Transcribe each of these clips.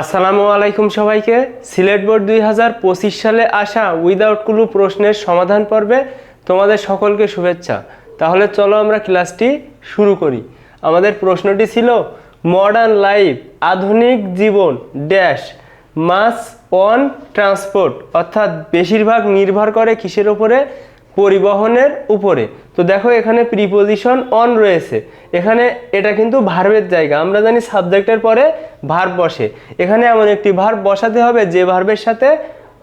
আসসালামু আলাইকুম সবাইকে। সিলেট বোর্ড দুই হাজার পঁচিশ সালে আসা উইদাউট ক্লু প্রশ্নের সমাধান পর্বে তোমাদের সকলকে শুভেচ্ছা। তাহলে চলো আমরা ক্লাসটি শুরু করি। আমাদের প্রশ্নটি ছিল মডার্ন লাইফ আধুনিক জীবন ড্যাশ মাস অন ট্রান্সপোর্ট অর্থাৎ বেশিরভাগ নির্ভর করে কিসের উপরে? পরিবহনের উপরে। তো দেখো এখানে প্রিপোজিশন অন রয়েছে। এখানে এটা কিন্তু ভার্বের জায়গা। আমরা জানি সাবজেক্টের পরে ভার্ব বসে। এখানে এমন একটি ভার্ব বসাতে হবে যে ভার্বের সাথে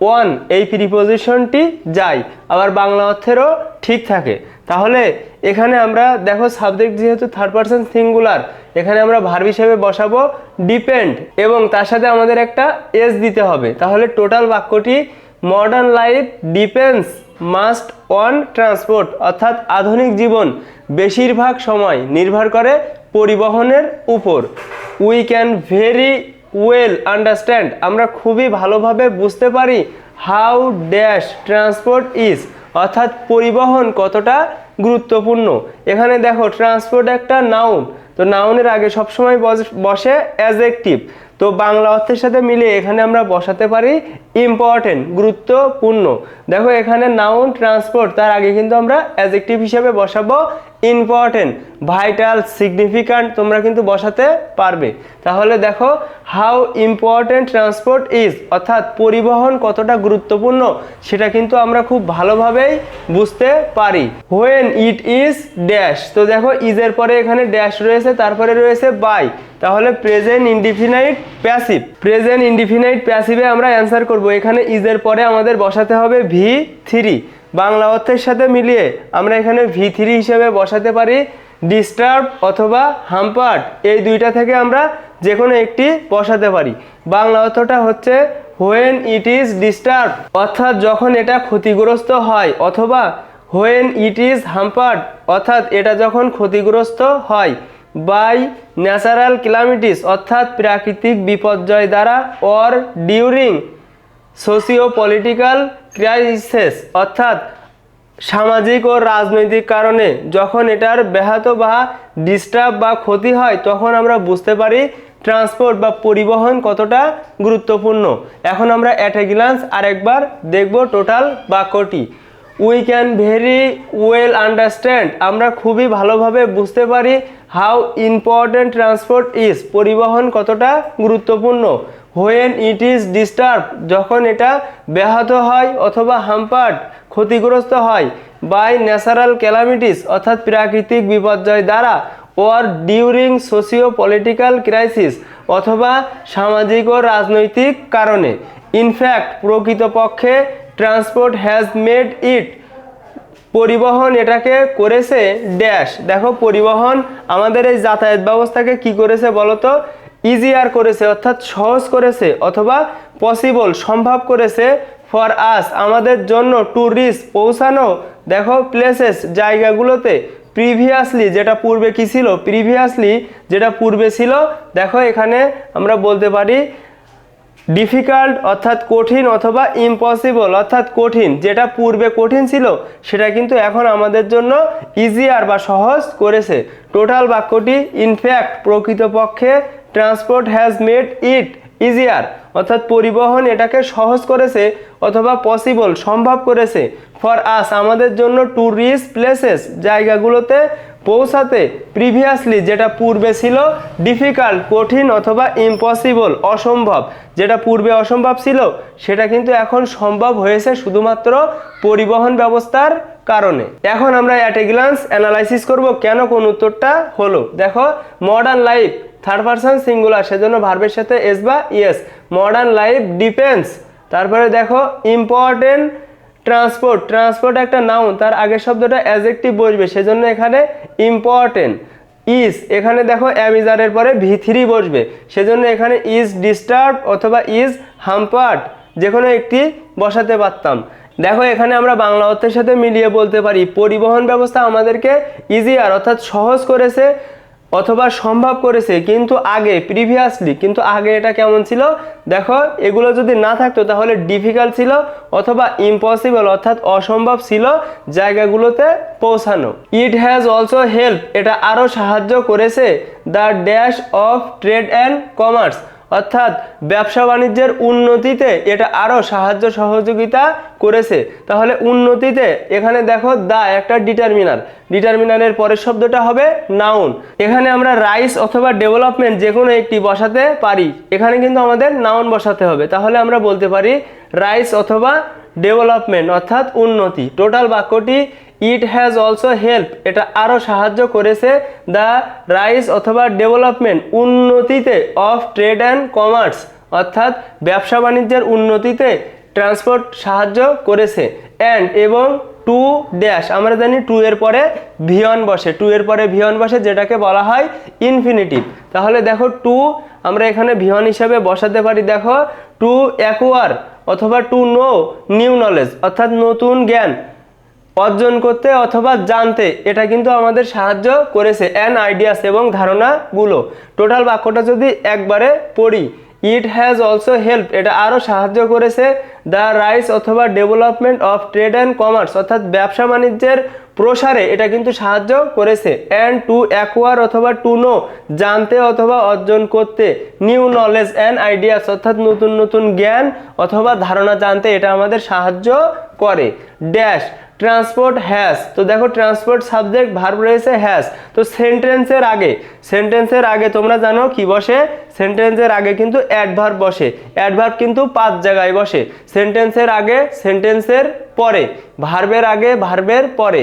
ওয়ান এই প্রিপোজিশনটি যায়। আবার বাংলা অর্থেরও ঠিক থাকে। তাহলে এখানে আমরা, দেখো সাবজেক্ট যেহেতু থার্ড পার্সন সিঙ্গুলার এখানে আমরা ভার্ব হিসেবে বসাবো ডিপেন্ড এবং তার সাথে আমাদের একটা এস দিতে হবে। তাহলে টোটাল বাক্যটি modern life depends most on transport অর্থাৎ আধুনিক জীবন বেশিরভাগ সময় নির্ভর করে পরিবহনের উপর। We can very well understand আমরা খুবই ভালোভাবে বুঝতে পারি হাউ ড্যাশ ট্রান্সপোর্ট ইজ অর্থাৎ পরিবহন কতটা গুরুত্বপূর্ণ। এখানে দেখো ট্রান্সপোর্ট একটা নাউন তো নাউনের আগে সবসময় বস- অ্যাজেক্টিভ তো বাংলা অর্থের সাথে মিলিয়ে এখানে আমরা বসাতে পারি ইম্পর্টেন্ট গুরুত্বপূর্ণ। দেখো এখানে নাউন ট্রান্সপোর্ট তার আগে কিন্তু আমরা অ্যাজেক্টিভ হিসেবে বসাবো ইম্পর্টেন্ট ভাইটাল সিগনিফিক্যান্ট তোমরা কিন্তু বসাতে পারবে। তাহলে দেখো হাউ ইম্পর্টেন্ট ট্রান্সপোর্ট ইজ অর্থাৎ পরিবহন কতটা গুরুত্বপূর্ণ, সেটা কিন্তু আমরা খুব ভালোভাবেই বুঝতে পারি। হোয়েন ইট ইজ ড্যাশ তো দেখো ইজের পরে এখানে ড্যাশ রয়েছে, তারপরে রয়েছে বাই তাহলে present indefinite passive present indefinite প্যাসিভে আমরা অ্যান্সার করব। এখানে ইজের পরে আমাদের বসাতে হবে ভি থ্রি বাংলা অর্থের সাথে মিলিয়ে আমরা এখানে ভি থ্রি হিসেবে বসাতে পারি। ডিস্টার্ব অথবা হাম্পার্ট এই দুইটা থেকে আমরা যে কোনো একটি বসাতে পারি। বাংলা অর্থটা হচ্ছে হোয়েন ইট ইজ ডিস্টার্ব অর্থাৎ যখন এটা ক্ষতিগ্রস্ত হয় অথবা হোয়েন ইট ইজ হাম্পার্ড অর্থাৎ এটা যখন ক্ষতিগ্রস্ত হয়। বাই ন্যাচারাল ক্লামিটিস অর্থাৎ প্রাকৃতিক বিপর্যয় দ্বারা or during socio political crisis অর্থাৎ সামাজিক ও রাজনৈতিক কারণে। যখন এটার ব্যাহত বা ডিস্টার্ব বা ক্ষতি হয়, তখন আমরা বুঝতে পারি ট্রান্সপোর্ট বা পরিবহন কতটা গুরুত্বপূর্ণ। এখন আমরা অ্যাট গ্লান্স আরেকবার দেখব টোটাল বাক্যটি। We can very well understand আমরা খুবই ভালোভাবে বুঝতে পারি হাউ ইম্পর্ট্যান্ট ট্রান্সপোর্ট ইজ পরিবহন কতটা গুরুত্বপূর্ণ? হোয়েন ইট ইজ ডিস্টার্ব যখন এটা ব্যাহত হয় অথবা হাম্পার্ড ক্ষতিগ্রস্ত হয় বাই ন্যাচারাল ক্যালামিটিস অর্থাৎ প্রাকৃতিক বিপর্যয় দ্বারা or during socio political crisis অথবা সামাজিক ও রাজনৈতিক কারণে। ইনফ্যাক্ট প্রকৃতপক্ষে ট্রান্সপোর্ট হ্যাজ মেড ইট পরিবহন এটাকে করেছে ড্যাশ দেখো, পরিবহন আমাদের এই যাতায়াত ব্যবস্থাকে কি করেছে বলতো? ইজিয়ার করেছে, অর্থাৎ সহজ করেছে অথবা পসিবল সম্ভব করেছে ফর আস আমাদের জন্য ট্যুরিস্ট পৌঁছানো। দেখো প্লেসেস জায়গাগুলোতে প্রিভিয়াসলি যেটা পূর্বে কি ছিল? প্রিভিয়াসলি যেটা পূর্বে ছিল, দেখো এখানে আমরা বলতে পারি ডিফিকাল্ট অর্থাৎ কঠিন অথবা ইম্পসিবল অর্থাৎ কঠিন, যেটা পূর্বে কঠিন ছিল, সেটা কিন্তু এখন আমাদের জন্য ইজিয়ার বা সহজ করেছে। টোটাল বাক্যটি ইনফ্যাক্ট প্রকৃতপক্ষে transport has made it easier অর্থাৎ পরিবহন এটাকে সহজ করেছে অথবা পসিবল সম্ভব করেছে। ফর আস আমাদের জন্য ট্যুরিস্ট প্লেসেস জায়গাগুলোতে পৌঁছাতে প্রিভিয়াসলি যেটা পূর্বে ছিল ডিফিকাল্ট কঠিন অথবা ইম্পসিবল অসম্ভব। যেটা পূর্বে অসম্ভব ছিল, সেটা কিন্তু এখন সম্ভব হয়েছে শুধুমাত্র পরিবহন ব্যবস্থার কারণে। এখন আমরা অ্যাট এ গ্লান্স অ্যানালাইসিস করব কেন কোন উত্তরটা হলো। দেখো modern life third person singular সেজন্য ভার্বের সাথে এস বা ইয়েস মডার্ন লাইফ ডিপেন্ডস তারপরে দেখো ইম্পর্টেন্ট ট্রান্সপোর্ট ট্রান্সপোর্ট একটা নাউন তার আগের শব্দটা অ্যাজেক্টিভ বসবে, সেজন্য এখানে ইম্পর্টেন্ট ইজ এখানে দেখো অ্যামিজারের পরে ভি থ্রি বসবে, সেজন্য এখানে ইজ ডিস্টার্ব অথবা ইজ হাম্পার্ড যে কোনো একটি বসাতে পারতাম। দেখো, এখানে আমরা বাংলা অর্থের সাথে মিলিয়ে বলতে পারি, পরিবহন ব্যবস্থা আমাদেরকে ইজিয়ার অর্থাৎ সহজ করেছে অথবা সম্ভব করেছে, কিন্তু আগে প্রিভিয়াসলি কিন্তু আগে এটা কেমন ছিল? দেখো, এগুলো যদি না থাকতো তাহলে ডিফিকাল্ট ছিল অথবা ইম্পসিবল অর্থাৎ অসম্ভব ছিল জায়গাগুলোতে পৌঁছানো। ইট হ্যাজ অলসো হেল্প এটা আরও সাহায্য করেছে the dash of trade and commerce অর্থাৎ ব্যবসা বাণিজ্যের উন্নতিতে এটা আরও সাহায্য সহযোগিতা করেছে। তাহলে উন্নতিতে এখানে দেখো দা একটা ডিটারমিনার ডিটারমিনারের পরের শব্দটা হবে নাউন এখানে আমরা রাইস অথবা ডেভেলপমেন্ট যে কোনো একটি বসাতে পারি। এখানে কিন্তু আমাদের নাউন বসাতে হবে। তাহলে আমরা বলতে পারি রাইস অথবা ডেভেলপমেন্ট অর্থাৎ উন্নতি। টোটাল বাক্যটি ইট হ্যাজ অলসো হেল্প। এটা আরও সাহায্য করেছে দ্য রাইস অথবা ডেভেলপমেন্ট উন্নতিতে অফ ট্রেড অ্যান্ড কমার্স, অর্থাৎ ব্যবসা বাণিজ্যের উন্নতিতে ট্রান্সপোর্ট সাহায্য করেছে। অ্যান্ড এবং টু ড্যাশ, আমরা জানি টু এর পরে ভিয়ন বসে। টু এর পরে ভিয়ন বসে যেটাকে বলা হয় ইনফিনিটিভ। তাহলে দেখো টু, আমরা এখানে ভিয়ন হিসাবে বসাতে পারি, দেখো, টু অ্যাকোয়ার অথবা টু নো, নিউ নলেজ, অর্থাৎ নতুন জ্ঞান। অর্জন করতে অথবা জানতে, এটা কিন্তু আমাদের সাহায্য করেছে অ্যান আইডিয়াস এবং ধারণাগুলো। টোটাল বাক্যটা যদি একবারে পড়ি, ইট হ্যাজ অলসো হেল্প, এটা আরও সাহায্য করেছে দ্য রাইস অথবা development of trade and commerce, অর্থাৎ ব্যবসা বাণিজ্যের প্রসারে এটা কিন্তু সাহায্য করেছে। অ্যান্ড টু অ্যাকোয়ার অথবা টু নো জানতে অথবা অর্জন করতে নিউ নলেজ অ্যান্ড আইডিয়াস অর্থাৎ নতুন নতুন জ্ঞান অথবা ধারণা জানতে এটা আমাদের সাহায্য করে। ড্যাশ ট্রান্সপোর্ট হ্যাজ তো দেখো ট্রান্সপোর্ট সাবজেক্ট ভার্ব রয়েছে হ্যাজ তো সেন্টেন্সের আগে সেন্টেন্সের আগে তোমরা জানো কি বসে? সেন্টেন্সের আগে কিন্তু অ্যাডভার্ব বসে। অ্যাডভার্ব কিন্তু পাঁচ জায়গায় বসে। সেন্টেন্সের আগে, সেন্টেন্সের পরে ভার্বের আগে ভার্বের পরে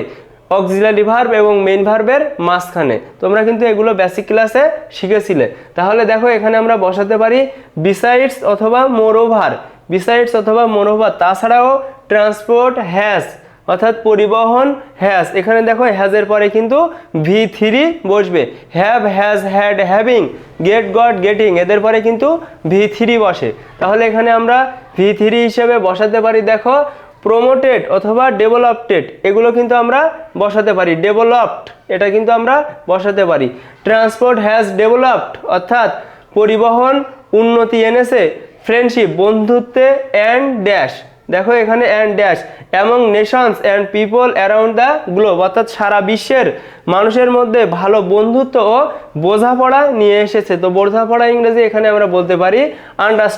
অক্সিলারি ভার্ব এবং মেইন ভার্বের মাঝখানে। তোমরা কিন্তু এগুলো বেসিক ক্লাসে শিখেছিলে। তাহলে দেখো, এখানে আমরা বসাতে পারি বিসাইডস অথবা মোরোভার বিসাইডস অথবা মোরোভার তাছাড়াও ট্রান্সপোর্ট হ্যাজ অর্থাৎ পরিবহন হ্যাজ এখানে দেখো হ্যাজের পরে কিন্তু ভি থ্রি বসবে। Have has had having get got getting এদের পরে কিন্তু ভি থ্রি বসে। তাহলে এখানে আমরা ভি থ্রি হিসেবে বসাতে পারি দেখো প্রোমোটেড অথবা ডেভেলপটেড এগুলো কিন্তু আমরা বসাতে পারি। ডেভেলপড এটা কিন্তু আমরা বসাতে পারি। ট্রান্সপোর্ট হ্যাজ ডেভেলপড অর্থাৎ পরিবহন উন্নতি এনেছে। ফ্রেন্ডশিপ বন্ধুত্বে অ্যান্ড ড্যাশ দেখো এখানে and dash among nations and people around the globe অর্থাৎ সারা বিশ্বের মানুষের মধ্যে ভালো বন্ধুত্ব ও বোঝাপড়া নিয়ে এসেছে। তো বোঝাপড়া ইংরেজি এখানে আমরা বলতে পারি আন্ডারস্ট্যান্ড